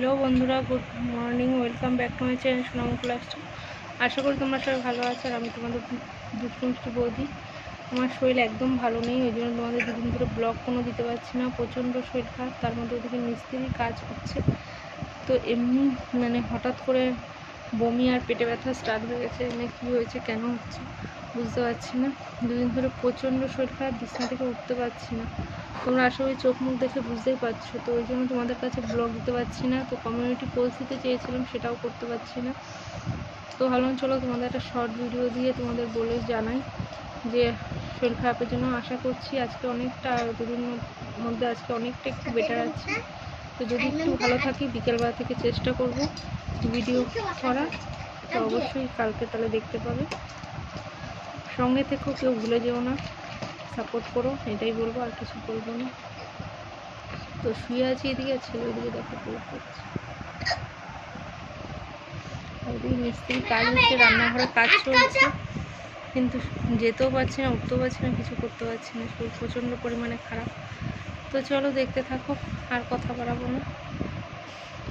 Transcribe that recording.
Hello বন্ধুরা, good morning, welcome back to my channel Sonamukh lifestyle আশা করি তোমরা সবাই ভালো আছো আর আমি তোমাদের দুষ্টু বৌদি। আমার শরীর একদম ভালো নেই, ওই জন্য তোমাদের দুদিন ধরে ব্লগ কোনো দিতে পারছি না। প্রচণ্ড শরীর খারাপ, তার মধ্যে ওদিকে মিস্ত্রির কাজ হচ্ছে তো এমনি মানে হঠাৎ করে বমি আর পেটে ব্যথা স্টার্ট হয়ে গেছে। এমনি কী হয়েছে, কেন হচ্ছে বুঝতে পারছি না। দুদিন ধরে প্রচণ্ড শরীর খারাপ, বিছানা থেকে উঠতে পারছি না। তোমরা আশা করি চোখ মুখ দেখে বুঝতেই পারছ। তো ওই জন্য তোমাদের কাছে ব্লগ দিতে পারছি না। তো কমিউনিটি পোস্ট দিতে চেয়েছিলাম, সেটাও করতে পারছি না। তো ভাবলাম চলো তোমাদের একটা শর্ট ভিডিও দিয়ে তোমাদের বলে জানাই যে শরীর খারাপের জন্য আশা করছি আজকে অনেকটা, দুদিন মধ্যে আজকে অনেকটা একটু বেটার আছে। তো যদি একটু ভালো থাকি, বিকেলবেলা থেকে চেষ্টা করব ভিডিও করার। তো অবশ্যই কালকে তাহলে দেখতে পাবে। সঙ্গে থেকেও কেউ ভুলে যেও না। সাপোর্ট করো এটাই বলব আর কিছু বলব না। তো শুয়ে আছি এদিকে ছেলে ওদিকে দেখো ওদিকে মিস্ত্রি কাজ হচ্ছে রান্নাঘরে কাজ চলছে। কিন্তু যেতেও পারছি না উঠতেও পারছি না কিছু করতে পারছি না শরীর প্রচণ্ড পরিমাণে খারাপ। তো চলো দেখতে থাকো আর কথা বাড়াবো না।